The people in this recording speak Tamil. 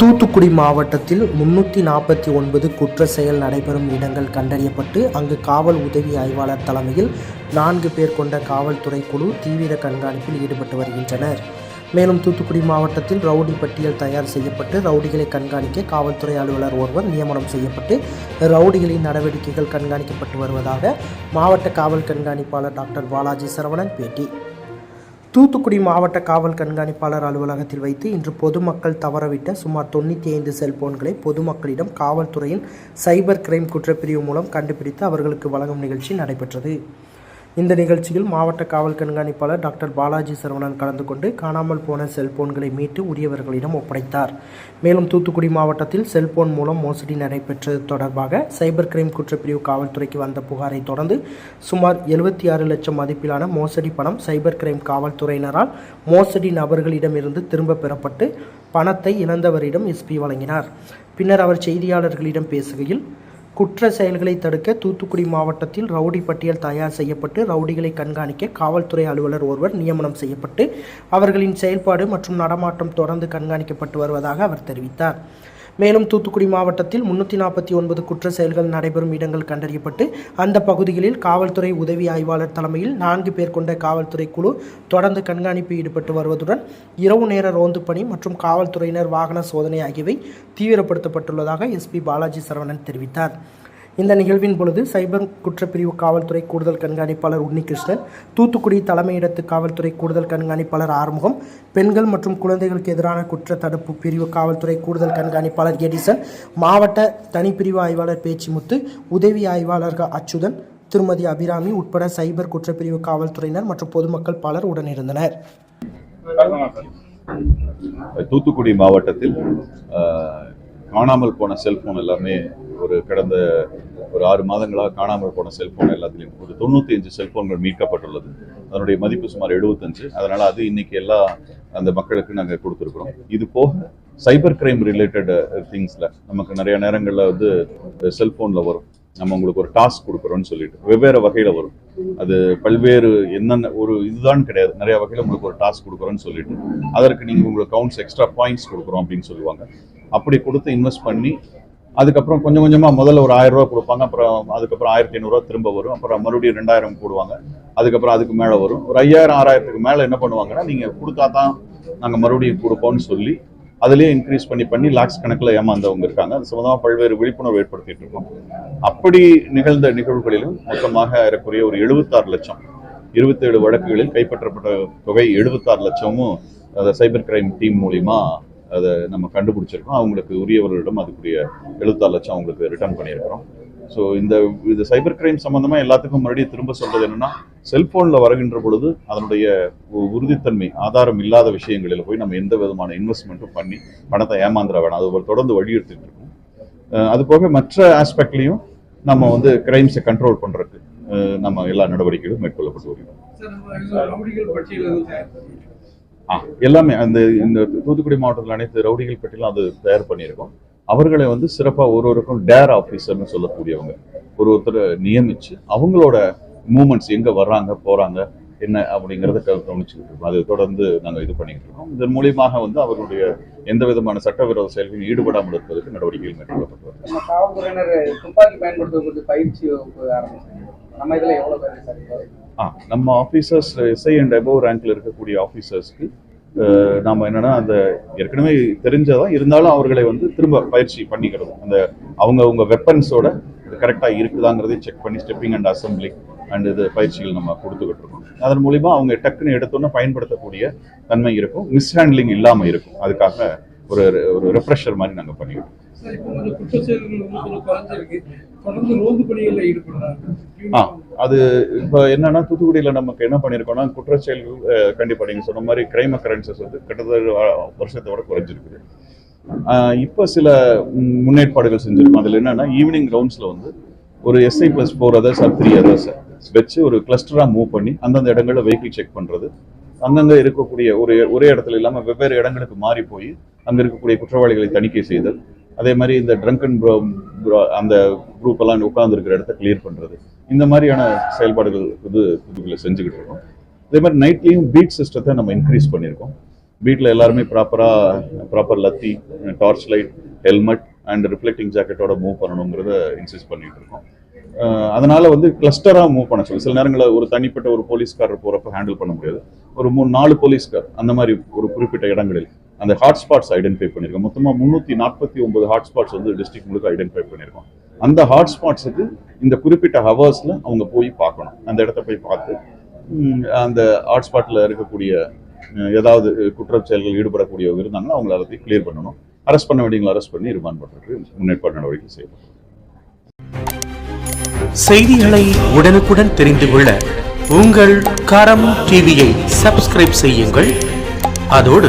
தூத்துக்குடி மாவட்டத்தில் முன்னூற்றி நாற்பத்தி ஒன்பது குற்ற செயல் நடைபெறும் இடங்கள் கண்டறியப்பட்டு அங்கு காவல் உதவி ஆய்வாளர் தலைமையில் நான்கு பேர் கொண்ட காவல்துறை குழு தீவிர கண்காணிப்பில் ஈடுபட்டு வருகின்றனர். மேலும் தூத்துக்குடி மாவட்டத்தில் ரவுடி பட்டியல் தயார் செய்யப்பட்டு ரவுடிகளை கண்காணிக்க காவல்துறை அலுவலர் ஒருவர் நியமனம் செய்யப்பட்டு ரவுடிகளின் நடவடிக்கைகள் கண்காணிக்கப்பட்டு வருவதாக மாவட்ட காவல் கண்காணிப்பாளர் டாக்டர் பாலாஜி சரவணன் பேட்டி. தூத்துக்குடி மாவட்ட காவல் கண்காணிப்பாளர் அலுவலகத்தில் வைத்து இன்று பொதுமக்கள் தவறவிட்ட சுமார் தொண்ணூற்றி ஐந்து செல்போன்களை பொதுமக்களிடம் காவல்துறையின் சைபர் கிரைம் குற்றப்பிரிவு மூலம் கண்டுபிடித்து அவர்களுக்கு வழங்கும் நிகழ்ச்சி நடைபெற்றது. இந்த நிகழ்ச்சியில் மாவட்ட காவல் கண்காணிப்பாளர் டாக்டர் பாலாஜி சரவணன் கலந்து கொண்டு காணாமல் போன செல்போன்களை மீட்டு உரியவர்களிடம் ஒப்படைத்தார். மேலும் தூத்துக்குடி மாவட்டத்தில் செல்போன் மூலம் மோசடி நடைபெற்றது தொடர்பாக சைபர் கிரைம் குற்றப்பிரிவு காவல்துறைக்கு வந்த புகாரை தொடர்ந்து சுமார் எழுபத்தி ஆறு லட்சம் மதிப்பிலான மோசடி பணம் சைபர் கிரைம் காவல்துறையினரால் மோசடி நபர்களிடமிருந்து திரும்ப பெறப்பட்டு பணத்தை இழந்தவரிடம் எஸ்பி வழங்கினார். பின்னர் அவர் செய்தியாளர்களிடம் பேசுகையில் குற்ற செயல்களை தடுக்க தூத்துக்குடி மாவட்டத்தில் ரவுடி பட்டியல் தயார் செய்யப்பட்டு ரவுடிகளை கண்காணிக்க காவல்துறை அலுவலர் ஒருவர் நியமனம் செய்யப்பட்டு அவர்களின் செயல்பாடு மற்றும் நடமாட்டம் தொடர்ந்து கண்காணிக்கப்பட்டு வருவதாக அவர் தெரிவித்தார். மேலும் தூத்துக்குடி மாவட்டத்தில் முன்னூற்றி நாற்பத்தி ஒன்பது குற்ற செயல்கள் நடைபெறும் இடங்கள் கண்டறியப்பட்டு அந்த பகுதிகளில் காவல்துறை உதவி ஆய்வாளர் தலைமையில் நான்கு பேர் கொண்ட காவல்துறை குழு தொடர்ந்து கண்காணிப்பு ஈடுபட்டு வருவதுடன் இரவு நேர ரோந்து பணி மற்றும் காவல்துறையினர் வாகன சோதனை ஆகியவை தீவிரப்படுத்தப்பட்டுள்ளதாக எஸ்பி பாலாஜி சரவணன் தெரிவித்தார். இந்த நிகழ்வின் பொழுது சைபர் குற்றப்பிரிவு காவல்துறை கூடுதல் கண்காணிப்பாளர் உன்னிகிருஷ்ணன் தூத்துக்குடி தலைமையிடத்து காவல்துறை கூடுதல் கண்காணிப்பாளர் ஆறுமுகம் பெண்கள் மற்றும் குழந்தைகளுக்கு எதிரான குற்ற தடுப்பு பிரிவு காவல்துறை கூடுதல் கண்காணிப்பாளர் எடிசன் மாவட்ட தனிப்பிரிவு ஆய்வாளர் பேச்சிமுத்து உதவி ஆய்வாளர்கள் அச்சுதன் திருமதி அபிராமி உட்பட சைபர் குற்றப்பிரிவு காவல்துறையினர் மற்றும் பொதுமக்கள் பலர் உடனிருந்தனர். தூத்துக்குடி மாவட்டத்தில் காணாமல் போன செல்போன் எல்லாமே ஒரு கடந்த ஒரு ஆறு மாதங்களாக காணாமல் போன செல்போன் எல்லாத்துலேயும் ஒரு தொண்ணூற்றி அஞ்சு செல்போன்கள் மீட்கப்பட்டுள்ளது. அதனுடைய மதிப்பு சுமார் எழுபத்தஞ்சு அதனால அது இன்னைக்கு எல்லா அந்த மக்களுக்கு நாங்கள் கொடுத்துருக்குறோம். இது போக சைபர் கிரைம் ரிலேட்டட் திங்ஸில் நமக்கு நிறைய நேரங்களில் வந்து செல்ஃபோனில் வரும். நம்ம உங்களுக்கு ஒரு டாஸ்க் கொடுக்குறோம்னு சொல்லிட்டு வெவ்வேறு வகையில் வரும். அது பல்வேறு என்னென்ன ஒரு இதுதான் கிடையாது. நிறைய வகையில் உங்களுக்கு ஒரு டாஸ்க் கொடுக்குறோன்னு சொல்லிட்டு அதற்கு நீங்கள் உங்களுக்கு கவுண்ட்ஸ் எக்ஸ்ட்ரா பாயிண்ட்ஸ் கொடுக்குறோம் அப்படின்னு சொல்லுவாங்க. அப்படி கொடுத்து இன்வெஸ்ட் பண்ணி அதுக்கப்புறம் கொஞ்சம் கொஞ்சமாக முதல்ல ஒரு ஆயிரம் ரூபா கொடுப்பாங்க அப்புறம் அதுக்கப்புறம் ஆயிரத்தி ஐநூறுரூவா திரும்ப வரும். அப்புறம் மறுபடியும் ரெண்டாயிரம் போடுவாங்க. அதுக்கப்புறம் அதுக்கு மேலே வரும். ஒரு ஐயாயிரம் ஆறாயிரத்துக்கு மேலே என்ன பண்ணுவாங்கன்னா நீங்கள் கொடுத்தா தான் நாங்கள் மறுபடியும் கொடுப்போம்னு சொல்லி அதுலேயே இன்க்ரீஸ் பண்ணி பண்ணி லாக்ஸ் கணக்கில் ஏமாந்தவங்க இருக்காங்க. அது சம்மந்தமாக பல்வேறு விழிப்புணர்வு ஏற்படுத்திட்டு இருக்கோம். அப்படி நிகழ்ந்த நிகழ்வுகளிலும் மொத்தமாக ஏறக்குறைய ஒரு எழுபத்தாறு லட்சம் இருபத்தேழு வழக்குகளில் கைப்பற்றப்பட்ட தொகை எழுபத்தாறு லட்சமும் அந்த சைபர் கிரைம் டீம் மூலிமா அதை நம்ம கண்டுபிடிச்சிருக்கோம். அவங்களுக்கு உரியவர்களிடம் அதுக்குரிய எழுபத்தாறு லட்சம் அவங்களுக்கு ரிட்டர்ன் பண்ணியிருக்கிறோம். ஸோ இந்த இது சைபர் கிரைம் சம்பந்தமா எல்லாத்துக்கும் மறுபடியும் திரும்ப சொல்கிறது என்னன்னா செல்ஃபோனில் வருகின்ற பொழுது அதனுடைய உ- உறுதித்தன்மை ஆதாரம் இல்லாத விஷயங்களில் போய் நம்ம எந்த விதமான இன்வெஸ்ட்மெண்ட்டும் பண்ணி பணத்தை ஏமாந்துட வேணாம். அது ஒரு தொடர்ந்து வலியுறுத்திட்டு இருக்கோம். அது போக மற்ற ஆஸ்பெக்ட்லையும் நம்ம வந்து கிரைம்ஸை கண்ட்ரோல் பண்றதுக்கு நம்ம எல்லா நடவடிக்கைகளும் மேற்கொள்ளப்பட்டு வருகிறோம் எல்லாமே அந்த இந்த தூத்துக்குடி மாவட்டத்தில் அனைத்து ரவுடிகள் பற்றிலும் அது தயார் பண்ணியிருக்கோம். அவர்களை வந்து சிறப்பாக ஒரு ஒருக்கும் டேர் ஆஃபீஸர்னு சொல்லக்கூடியவங்க. ஒரு ஒருத்தர் நியமிச்சு அவங்களோட மூமெண்ட்ஸ் எங்கே வர்றாங்க போகிறாங்க என்ன அப்படிங்கிறத கவனிச்சுக்கிட்டு இருக்கோம். அது தொடர்ந்து நாங்கள் இது பண்ணிக்கிட்டு இருக்கோம். இதன் மூலியமாக வந்து அவர்களுடைய எந்த விதமான சட்டவிரோத செயல்களில் ஈடுபடாமல் இருப்பதற்கு நடவடிக்கைகள் மேற்கொள்ளப்பட்டு வருது நம்ம இதுல எவ்வளவு பேர் சார் இப்போ? ஆ நம்ம officers S I and above ரேங்க்ல இருக்கக்கூடிய ஆஃபீஸர்ஸ்க்கு நாம என்னன்னா அந்த ஏற்கனவே தெரிஞ்சதான் இருந்தாலும் அவர்களை வந்து திரும்ப பயிற்சி பண்ணிக்கிறது அந்த அவங்க அவங்க வெப்பன்ஸோட கரெக்டாக இருக்குதாங்கிறதையும் செக் பண்ணி ஸ்டெப்பிங் அண்ட் அசம்பிளி அண்ட் இது பயிற்சிகள் நம்ம கொடுத்துக்கிட்டு இருக்கோம். அதன் மூலிமா அவங்க டக்குன்னு எடுத்தோன்னே பயன்படுத்தக்கூடிய தன்மை இருக்கும். மிஸ்ஹேண்ட்லிங் இல்லாமல் இருக்கும். அதுக்காக ஒரு ஒரு ரெஃப்ரெஷர் மாதிரி நாங்கள் பண்ணிக்கிட்டு ஆ அது இப்போ என்னன்னா தூத்துக்குடியில் நமக்கு என்ன பண்ணியிருக்கோம்னா குற்றச்செயல்கள் அஹ், கண்டிப்பா நீங்க சொன்ன மாதிரி கிரைம் அக்கரன்சஸ் வந்து கிட்டத்தட்ட வருஷத்தோட குறைஞ்சிருக்குது. ஆஹ், இப்போ சில முன்னேற்பாடுகள் செஞ்சிருக்கோம். அதில் என்னன்னா ஈவினிங் ரவுண்ட்ஸில் வந்து ஒரு SI plus four others or three others வச்சு ஒரு கிளஸ்டராக மூவ் பண்ணி அந்தந்த இடங்களில் வெஹிக்கிள் செக் பண்ணுறது அங்கங்கே இருக்கக்கூடிய ஒரு ஒரே இடத்துல இல்லாமல் வெவ்வேறு இடங்களுக்கு மாறி போய் அங்கே இருக்கக்கூடிய குற்றவாளிகளை தணிக்கை செய்தல். அதே மாதிரி இந்த ட்ரங்கன் அந்த குரூப் எல்லாம் உட்காந்துருக்கிற இடத்த கிளியர் பண்ணுறது இந்த மாதிரியான செயல்பாடுகள் வந்து புதுக்குள்ளே செஞ்சுக்கிட்டு இருக்கோம். அதே மாதிரி நைட்லேயும் பீட் சிஸ்டத்தை நம்ம இன்க்ரீஸ் பண்ணியிருக்கோம். வீட்டில் எல்லாருமே ப்ராப்பராக proper lathi torch light helmet and reflecting ஜாக்கெட்டோட move பண்ணணுங்கிறத இன்சிஸ்ட் பண்ணிட்டு இருக்கோம். அதனால் அதனால வந்து கிளஸ்டராக மூவ் பண்ண சொல்லி சில நேரங்களில் ஒரு தனிப்பட்ட ஒரு போலீஸ்காரர் போகிறப்ப ஹேண்டில் பண்ண முடியாது. ஒரு மூணு நாலு போலீஸ்கார் அந்த மாதிரி ஒரு குறிப்பிட்ட இடங்களில். அந்த ஹாட்ஸ்பாட்ஸ் ஐடென்டிஃபை பண்ணியிருக்கோம் மொத்தமாக முந்நூற்றி நாற்பத்தி ஒன்பது ஹாட்ஸ்பாட்ஸ் வந்து டிஸ்ட்ரிக்ட் முழுக்க ஐடென்டிஃபை பண்ணியிருக்கோம் அந்த ஹாட்ஸ்பாட்ஸுக்கு இந்த குறிப்பிட்ட ஹவர்ஸில் அவங்க போய் பார்க்கணும். அந்த இடத்த போய் பார்த்து அந்த ஹாட்ஸ்பாட்டில் இருக்கக்கூடிய ஏதாவது குற்ற செயல்கள் ஈடுபடக்கூடியவங்க இருந்தாங்கன்னா அவங்கள எல்லாத்தையும் கிளியர் பண்ணணும். அரெஸ்ட் பண்ண வேண்டியவங்களை அரெஸ்ட் பண்ணி ரிமாண்ட் பண்ணுறதுக்கு முன்னேற்பாடு நடவடிக்கை செய்யணும் செய்திகளை உடனுக்குடன் தெரிந்து கொள்ள உங்கள் கரம் டிவியை சப்ஸ்கிரைப் செய்யுங்கள். அதோடு